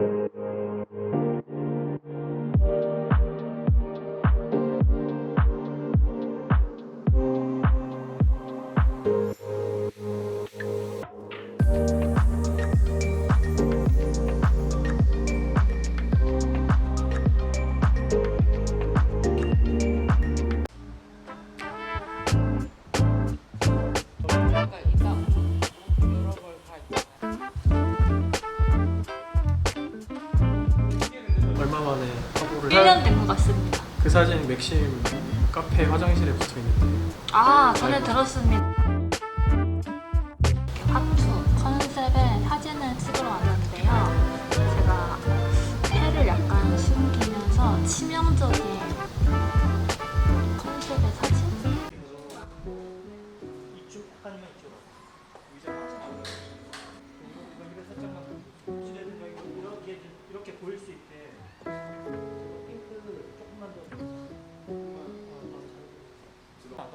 약간 얼마 만에 화보를 1년 된 것 같습니다. 그 사진 맥심 카페 화장실에 붙어 있는데 아, 전에 들었습니다.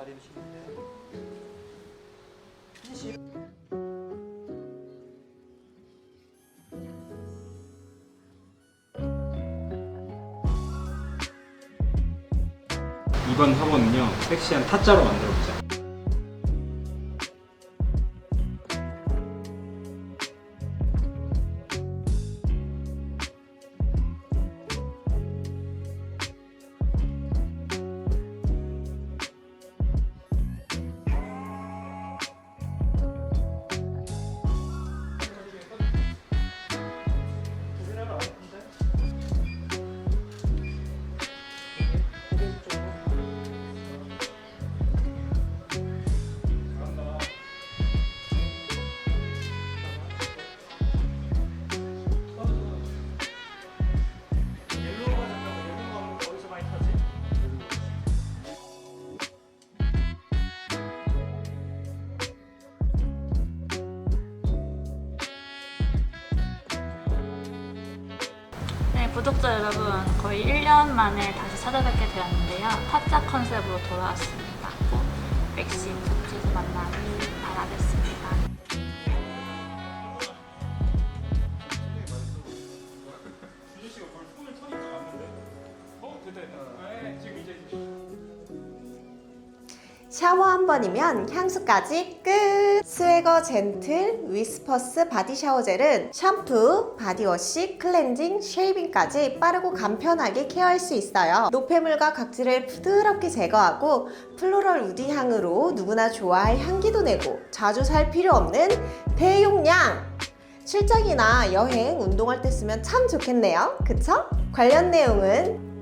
다리를 치는데. 이번 화보는요 섹시한 타짜로 만들어보자 구독자 여러분, 거의 1년 만에 다시 찾아뵙게 되었는데요. 타짜 컨셉으로 돌아왔습니다. 꼭 맥심 잡지에서 만나길 바라겠습니다. 샤워 한 번이면 향수까지 끝! 스웨거 젠틀 위스퍼스 바디 샤워 젤은 샴푸, 바디워시, 클렌징, 쉐이빙까지 빠르고 간편하게 케어할 수 있어요. 노폐물과 각질을 부드럽게 제거하고 플로럴 우디 향으로 누구나 좋아할 향기도 내고 자주 살 필요 없는 대용량! 출장이나 여행, 운동할 때 쓰면 참 좋겠네요. 그쵸? 관련 내용은